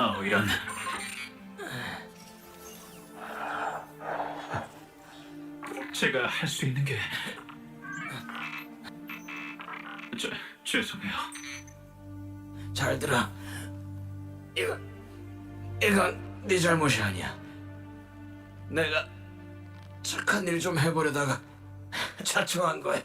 어, 이런. 제가 할 수 있는 게... 저, 죄송해요. 잘 들어. 이건 이건 네 잘못이 아니야. 내가 착한 일 좀 해보려다가 자초한 거야.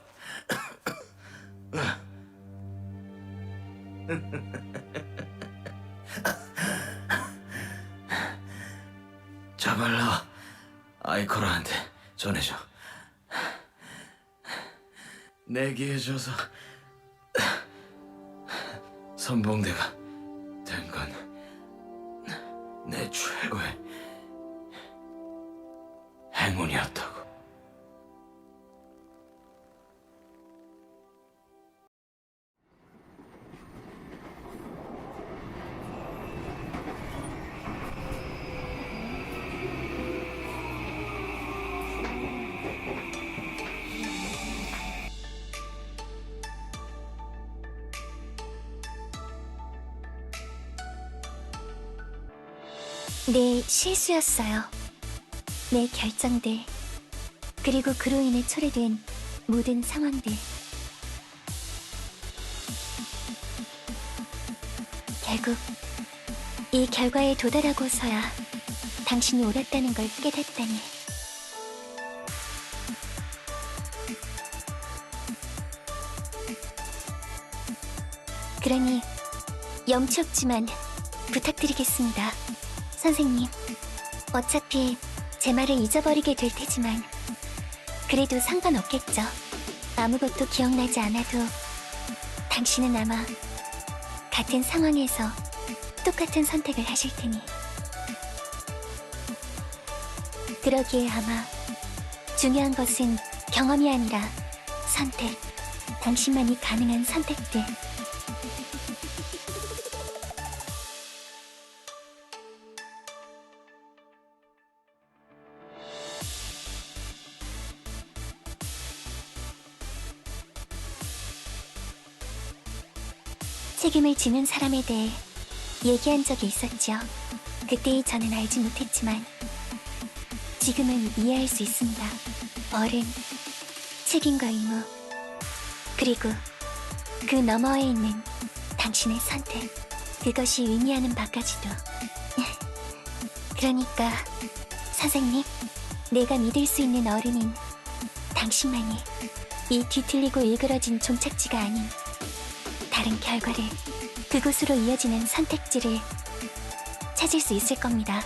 자발라 아이코라한테 전해줘. 내기에 져서 선봉대가 된 건 내 최고의 행운이었다고. 내 실수였어요. 내 결정들, 그리고 그로 인해 초래된 모든 상황들. 결국 이 결과에 도달하고서야 당신이 옳았다는 걸 깨닫다니. 그러니 염치 없지만 부탁드리겠습니다. 선생님, 어차피 제 말을 잊어버리게 될 테지만 그래도 상관없겠죠. 아무것도 기억나지 않아도 당신은 아마 같은 상황에서 똑같은 선택을 하실 테니. 그러기에 아마 중요한 것은 경험이 아니라 선택, 당신만이 가능한 선택들 책임을 지는 사람에 대해 얘기한 적이 있었죠. 그때의 저는 알지 못했지만 지금은 이해할 수 있습니다. 어른, 책임과 의무, 그리고 그 너머에 있는 당신의 선택, 그것이 의미하는 바까지도. 그러니까 선생님, 내가 믿을 수 있는 어른인 당신만이 이 뒤틀리고 일그러진 종착지가 아닌 다른 결과를 그곳으로 이어지는 선택지를 찾을 수 있을 겁니다.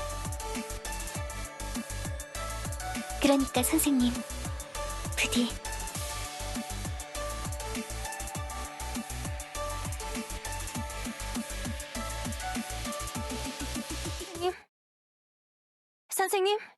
그러니까 선생님, 부디 선생님,